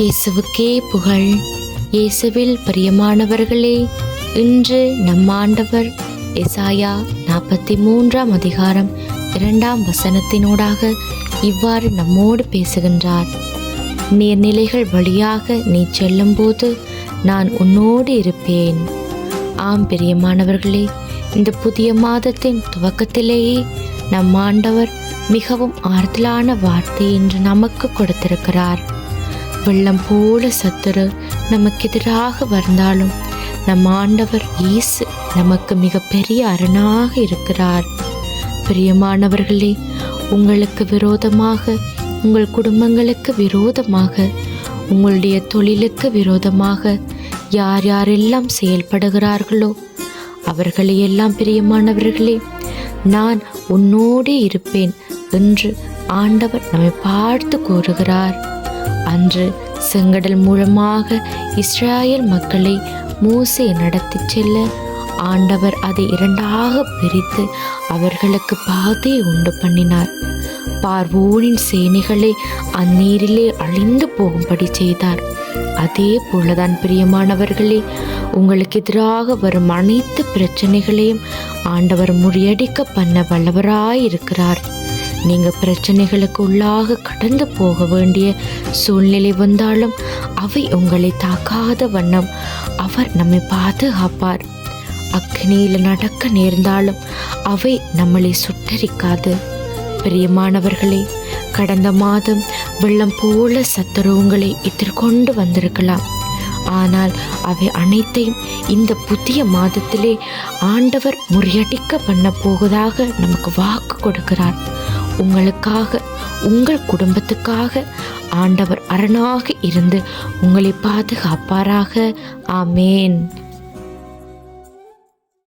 இயேசுவுக்கே புகழ். இயேசுவில் பிரியமானவர்களே இன்று நம் ஆண்டவர் எசாயா நாற்பத்தி மூன்றாம் அதிகாரம் இரண்டாம் வசனத்தினூடாக இவ்வாறு நம்மோடு பேசுகின்றார். நீர்நிலைகள் வழியாக நீ செல்லும்போது நான் உன்னோடு இருப்பேன். ஆம் பிரியமானவர்களே இந்த புதிய மாதத்தின் துவக்கத்திலேயே நம் ஆண்டவர் மிகவும் ஆறுதலான வார்த்தை என்று நமக்கு கொடுத்திருக்கிறார். வெள்ளம் போல சத்துரு நமக்கு எதிராக வந்தாலும் நம் ஆண்டவர் இயேசு நமக்கு மிக பெரிய அரணாக இருக்கிறார். பிரியமானவர்களே உங்களுக்கு விரோதமாக உங்கள் குடும்பங்களுக்கு விரோதமாக உங்களுடைய தொழிலுக்கு விரோதமாக யார் யாரெல்லாம் செயல்படுகிறார்களோ அவர்களையெல்லாம் பிரியமானவர்களே நான் உன்னோடே இருப்பேன் என்று ஆண்டவர் நம்மை பார்த்து கூறுகிறார். அன்று செங்கடல் மூலமாக இஸ்ராயல் மக்களை மூசே நடத்திச் செல்ல ஆண்டவர் அதை இரண்டாக பிரித்து அவர்களுக்கு பாதை உண்டு பண்ணினார். பார்வோனின் சேனைகளை அந்நீரிலே அழிந்து போகும்படி செய்தார். அதே போலதான் பிரியமானவர்களே உங்களுக்கு எதிராக வரும் அனைத்து பிரச்சனைகளையும் ஆண்டவர் முறியடிக்க பண்ண வல்லவராயிருக்கிறார். நீங்க பிரச்சனைகளுக்கு உள்ளாக கடந்து போக வேண்டிய சூழ்நிலை வந்தாலும் அவை உங்களை தாக்காத வண்ணம் அவர் நம்மை பாதுகாப்பார். அக்னியில் நடக்க நேர்ந்தாலும் அவை நம்மளை சுட்டரிக்காது. பிரியமானவர்களே கடந்த மாதம் வெள்ளம் போல சத்துருவங்களை எதிர்கொண்டு வந்திருக்கலாம். ஆனால் அவை அனைத்தையும் இந்த புதிய மாதத்திலே ஆண்டவர் முறியடிக்க பண்ண போவதாக நமக்கு வாக்கு கொடுக்கிறார். உங்களுக்காக உங்கள் குடும்பத்துக்காக ஆண்டவர் அரணாக இருந்து உங்களை பாதுகாப்பாராக. ஆமேன்.